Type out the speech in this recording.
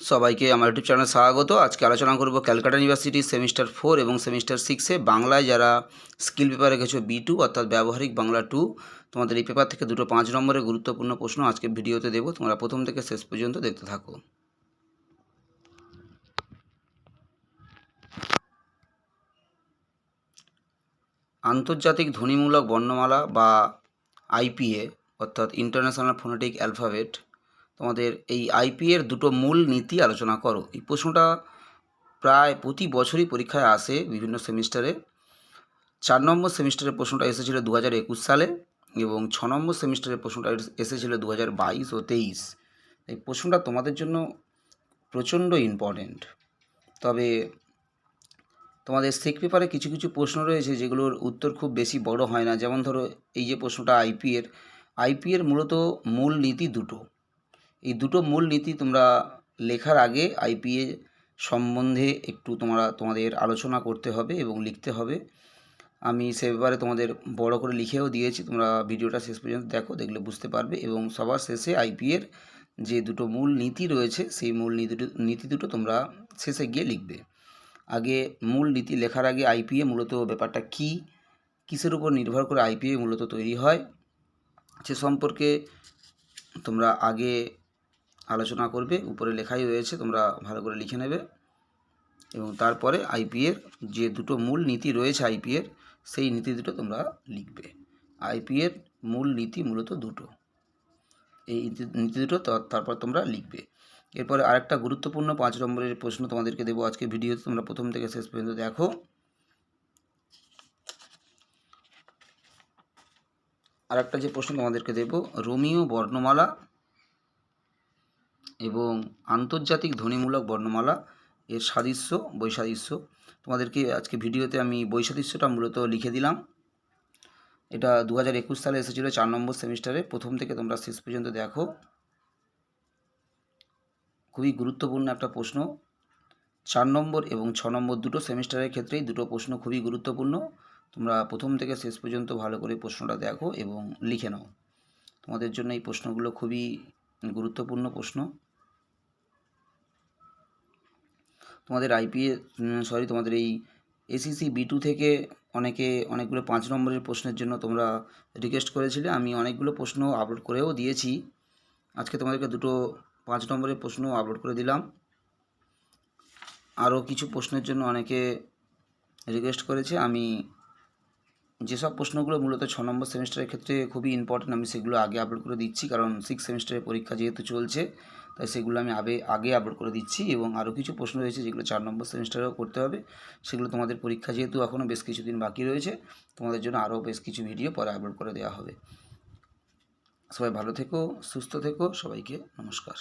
সবাইকে আমার ইউটিউব চ্যানেলে স্বাগত। আজকে আলোচনা করব ক্যালকাটা ইউনিভার্সিটি সেমিস্টার ফোর এবং সেমিস্টার সিক্সে বাংলায় যারা স্কিল পেপার রেখেছো বি টু অর্থাৎ ব্যবহারিক বাংলা টু তোমাদের এই পেপার থেকে দুটো পাঁচ নম্বরের গুরুত্বপূর্ণ প্রশ্ন আজকে ভিডিওতে দেবো। তোমরা প্রথম থেকে শেষ পর্যন্ত দেখতে থাকো। আন্তর্জাতিক ধ্বনিমূলক বর্ণমালা বা আইপিএ অর্থাৎ ইন্টারন্যাশনাল ফোনেটিক অ্যালফাবেট তোমাদের এই আইপিএর দুটো মূল নীতি আলোচনা করো। এই প্রশ্নটা প্রায় প্রতি বছরই পরীক্ষায় আসে বিভিন্ন সেমিস্টারে। চার নম্বর সেমিস্টারের প্রশ্নটা এসেছিল দু হাজার একুশ সালে এবং ছ নম্বর সেমিস্টারের প্রশ্নটা এসেছিল দু হাজার বাইশ ও তেইশ। এই প্রশ্নটা তোমাদের জন্য প্রচণ্ড ইম্পর্টেন্ট তবে তোমাদের সেক পেপারে কিছু কিছু প্রশ্ন রয়েছে যেগুলোর উত্তর খুব বেশি বড় হয় না। যেমন ধরো এই যে প্রশ্নটা আইপিএর আইপিএর মূলত মূল নীতি দুটো। এই দুটো মূল নীতি তোমরা লেখার আগে আইপিএ সম্বন্ধে একটু তোমরা, তোমাদের আলোচনা করতে হবে এবং লিখতে হবে। আমি সে ব্যাপারে তোমাদের বড় করে লিখেও দিয়েছি, তোমরা ভিডিওটা শেষ পর্যন্ত দেখো, দেখলে বুঝতে পারবে। এবং সবার শেষে আইপিএর যে দুটো মূল নীতি রয়েছে, সেই মূল নীতি নীতি দুটো তোমরা শেষে গিয়ে লিখবে। আগে মূল নীতি লেখার আগে আইপিএ মূলত ব্যাপারটা কী? কিসের উপর নির্ভর করে আইপিএ মূলত তৈরি হয়? সে সম্পর্কে তোমরা আগে আলোচনা করবে, উপরে লেখাই রয়েছে, তোমরা ভালো করে লিখে নেবে। এবং তারপরে আইপিএর যে দুটো মূল নীতি রয়েছে আইপিএর, সেই নীতি দুটো তোমরা লিখবে। আইপিএর মূল নীতি মূলত দুটো। এই নীতি- দুটো তারপর তোমরা লিখবে। এরপরে আরেকটা গুরুত্বপূর্ণ পাঁচ নম্বরের প্রশ্ন তোমাদেরকে দেবো আজকে ভিডিওতে, তোমরা প্রথম থেকে শেষ পর্যন্ত দেখো। আরেকটা যে প্রশ্ন তোমাদেরকে দেবো, রোমিও বর্ণমালা এবং আন্তর্জাতিক ধ্বনিমূলক বর্ণমালা এর সাদৃশ্য, বৈসাদৃশ্য। তোমাদেরকে আজকে ভিডিওতে আমি বৈসাদৃশ্যটা মূলত লিখে দিলাম। এটা দু হাজার একুশ সালে এসেছিল চার নম্বর সেমিস্টারে। প্রথম থেকে তোমরা শেষ পর্যন্ত দেখো। খুবই গুরুত্বপূর্ণ একটা প্রশ্ন। চার নম্বর এবং ছ নম্বর দুটো সেমিস্টারের ক্ষেত্রেই দুটো প্রশ্ন খুবই গুরুত্বপূর্ণ। তোমরা প্রথম থেকে শেষ পর্যন্ত ভালো করে প্রশ্নটা দেখো এবং লিখে নাও। তোমাদের জন্য এই প্রশ্নগুলো খুবই গুরুত্বপূর্ণ প্রশ্ন। তোমাদের আইপিএ সরি তোমাদের এই এসিসি বি টু থেকে অনেকে অনেকগুলো পাঁচ নম্বরের প্রশ্নের জন্য তোমরা রিকোয়েস্ট করেছিলে। আমি অনেকগুলো প্রশ্ন আপলোড করেও দিয়েছি। আজকে তোমাদেরকে দুটো পাঁচ নম্বরের প্রশ্ন আপলোড করে দিলাম। আরও কিছু প্রশ্নের জন্য অনেকে রিকোয়েস্ট করেছে। আমি যেসব প্রশ্নগুলো মূলত ছ নম্বর সেমিস্টারের ক্ষেত্রে খুবই ইম্পর্টেন্ট আমি সেগুলো আগে আপলোড করে দিচ্ছি, কারণ সিক্স সেমিস্টারের পরীক্ষা যেহেতু চলছে, তাই সেগুলো আমি আগে আগে আপলোড করে দিচ্ছি এবং আরও কিছু প্রশ্ন রয়েছে যেগুলো চার নম্বর সেমিস্টারেও করতে হবে, সেগুলো তোমাদের পরীক্ষা যেহেতু এখনও বেশ কিছুদিন বাকি রয়েছে, তোমাদের জন্য আরও বেশ কিছু ভিডিও পরে আপলোড করে দেওয়া হবে। সবাই ভালো থেকো, সুস্থ থেকো, সবাইকে নমস্কার।